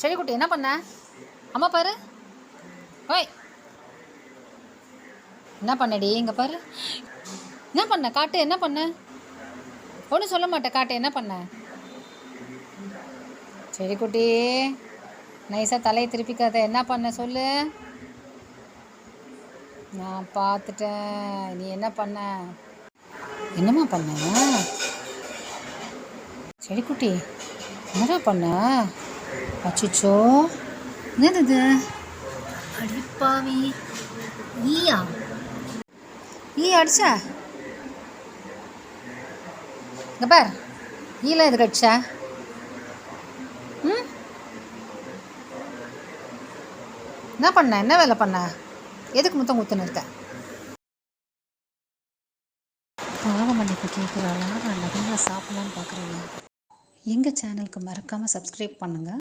செடி குட்டி என்ன பண்ண? அம்மா பாரு. ஓய். என்ன பண்ணடி இங்கே பாரு. என்ன பண்ண? காட்டு என்ன பண்ண? ஒன்றும் சொல்ல மாட்டேன் காட்டு என்ன பண்ண? செடி குட்டி நைஸாக தலையை திருப்பிக்காத. என்ன பண்ண சொல்லு? நான் பார்த்துட்டேன். நீ என்ன பண்ண? என்னம்மா பண்ண? செடி குட்டி என்னடா பண்ண? அச்சுச்சோ. என்னது இது? அடிப்பாவி. ஈயா? ஈ அடிச்சா? இங்க பார். ஈலாம் எதுக்கு அடிச்சா? ம்? என்ன பண்ண? என்ன வேலை பண்ண? எதுக்கு முத்தம் குத்துன்னு இருக்க? பாவம் மன்னிப்பு கேட்குறாளா நான் நிறையா சாப்பிடலான்னு பார்க்குறேன் எங்கள் சேனலுக்கு மறக்காமல் சப்ஸ்கிரைப் பண்ணுங்கள்